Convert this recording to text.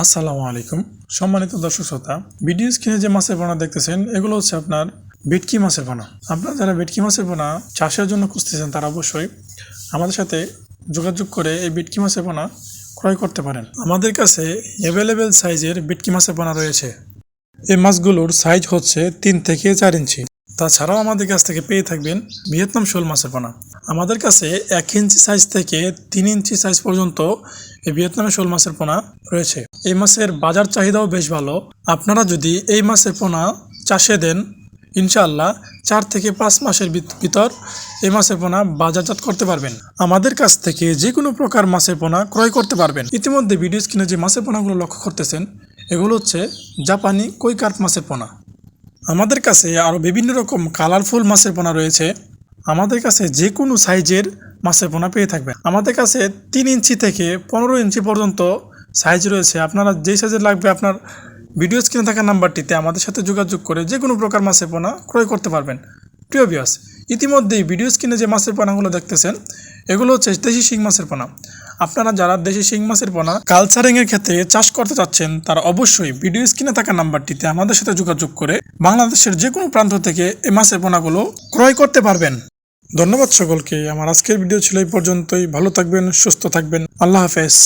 আসসালামু আলাইকুম। সম্মানিত দর্শক শ্রোতা, ভিডিও স্ক্রিনে যে মাছের পোনা দেখতেছেন, এগুলো হচ্ছে আপনার ভেটকি মাছের পোনা। আপনারা যারা ভেটকি মাছের পোনা চাষের জন্য খুঁজতেছেন, তারা অবশ্যই আমাদের সাথে যোগাযোগ করে এই ভেটকি মাছের পোনা ক্রয় করতে পারেন। আমাদের কাছে অ্যাভেলেবেল সাইজের ভেটকি মাছের পোনা রয়েছে। এই মাছগুলোর সাইজ হচ্ছে তিন থেকে চার ইঞ্চি। তাছাড়াও আমাদের কাছ থেকে পেয়ে থাকবেন ভিয়েতনাম শোল মাছের পোনা। আমাদের কাছে এক ইঞ্চি সাইজ থেকে তিন ইঞ্চি সাইজ পর্যন্ত এই ভিয়েতনামের শোল মাছের পোনা রয়েছে। এই মাছের বাজার চাহিদাও বেশ ভালো। আপনারা যদি এই মাছের পোনা চাষে দেন, ইনশাআল্লাহ চার থেকে পাঁচ মাসের ভিত- ভিতর এই মাছের পোনা বাজারজাত করতে পারবেন। আমাদের কাছ থেকে যে কোনো প্রকার মাছের পোনা ক্রয় করতে পারবেন। ইতিমধ্যে ভিডিও স্ক্রিনে যে মাছের পোনাগুলো লক্ষ্য করতেছেন, এগুলো হচ্ছে জাপানি কৈকার্প মাছের পোনা। আমাদের কাছে আরও বিভিন্ন রকম কালারফুল মাছের পোনা রয়েছে। আমাদের কাছে যে কোনো সাইজের মাছের পোনা পেয়ে থাকবেন। আমাদের কাছে তিন ইঞ্চি থেকে পনেরো ইঞ্চি পর্যন্ত সাইজ রয়েছে। আপনারা যেই সাইজের লাগবে আপনার ভিডিও স্ক্রিনে থাকা নাম্বারটিতে আমাদের সাথে যোগাযোগ করে যে কোনো প্রকার মাছের পোনা ক্রয় করতে পারবেন। প্রিয় বিয়াস ইতিমধ্যেই ভিডিও স্ক্রিনে যে মাছের পোনাগুলো দেখতেছেন, এগুলো হচ্ছে দেশি শিং মাছের পোনা। আপনারা যারা দেশি শিং মাছের পোনা কালচারিং এর ক্ষেত্রে চাষ করতে চাচ্ছেন, তারা অবশ্যই ভিডিও স্ক্রিনে থাকা নাম্বারটিতে আমাদের সাথে যোগাযোগ করে বাংলাদেশের যে কোনো প্রান্ত থেকে এই মাছের পোনাগুলো ক্রয় করতে পারবেন। ধন্যবাদ সকলকে। আমার আজকের ভিডিও ছিল এই পর্যন্তই। ভালো থাকবেন, সুস্থ থাকবেন। আল্লাহ হাফেজ।